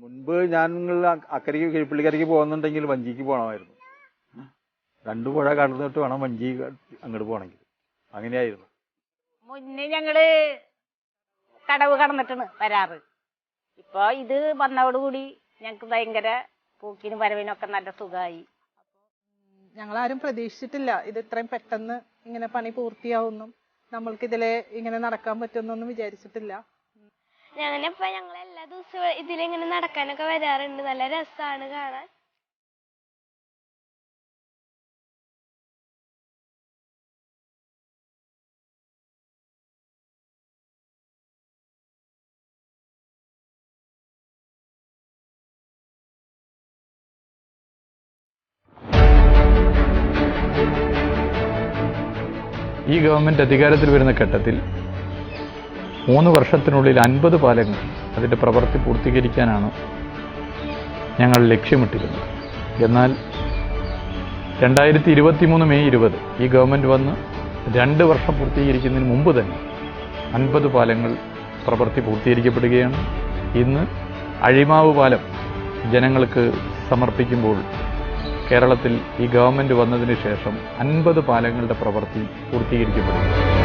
മുൻപ് ഞാൻ നിങ്ങൾ അക്കരയ്ക്ക് കിഴിപ്പള്ളിക്കരയ്ക്ക് പോകുന്നുണ്ടെങ്കിൽ വഞ്ചിക്ക് പോകണമായിരുന്നു രണ്ടു പുഴ കടന്നിട്ട് വേണം വഞ്ചി അങ്ങോട്ട് പോകണമെങ്കിൽ. അങ്ങനെയായിരുന്നു. മുന്നേ ഞങ്ങൾ കടവ് കടന്നിട്ടാണ് വരാറ്. ഇപ്പൊ ഇത് വന്നതോടുകൂടി ഞങ്ങക്ക് ഭയങ്കര പൂക്കിനും വരവിനൊക്കെ നല്ല സുഖമായി. ഞങ്ങളാരും പ്രതീക്ഷിച്ചിട്ടില്ല. ഇത് ഇത്രയും പെട്ടെന്ന് ഇങ്ങനെ പണി പൂർത്തിയാവുന്നും നമ്മൾക്ക് ഇതിലെ ഇങ്ങനെ നടക്കാൻ പറ്റുമെന്നൊന്നും വിചാരിച്ചിട്ടില്ല. ഇപ്പൊ ഞങ്ങൾ എല്ലാ ദിവസവും ഇതിലിങ്ങനെ നടക്കാനൊക്കെ വരാറുണ്ട്. നല്ല രസാണ് കാണാൻ. ഈ ഗവൺമെന്റ് അധികാരത്തിൽ വരുന്ന ഘട്ടത്തിൽ മൂന്ന് വർഷത്തിനുള്ളിൽ അൻപത് പാലങ്ങൾ അതിന്റെ പ്രവൃത്തി പൂർത്തീകരിക്കാനാണ് ഞങ്ങൾ ലക്ഷ്യമിട്ടിരുന്നത്. എന്നാൽ രണ്ടായിരത്തി ഇരുപത്തി മൂന്ന് മെയ് ഇരുപത് ഈ ഗവൺമെന്റ് വന്ന് രണ്ട് വർഷം പൂർത്തീകരിക്കുന്നതിന് മുമ്പ് തന്നെ അൻപത് പാലങ്ങൾ പ്രവൃത്തി പൂർത്തീകരിക്കപ്പെടുകയാണ്. ഇന്ന് അഴിമാവ് പാലം ജനങ്ങൾക്ക് സമർപ്പിക്കുമ്പോൾ കേരളത്തിൽ ഈ ഗവൺമെന്റ് വന്നതിന് ശേഷം അൻപത് പാലങ്ങളുടെ പ്രവൃത്തി പൂർത്തീകരിക്കപ്പെടുന്നു.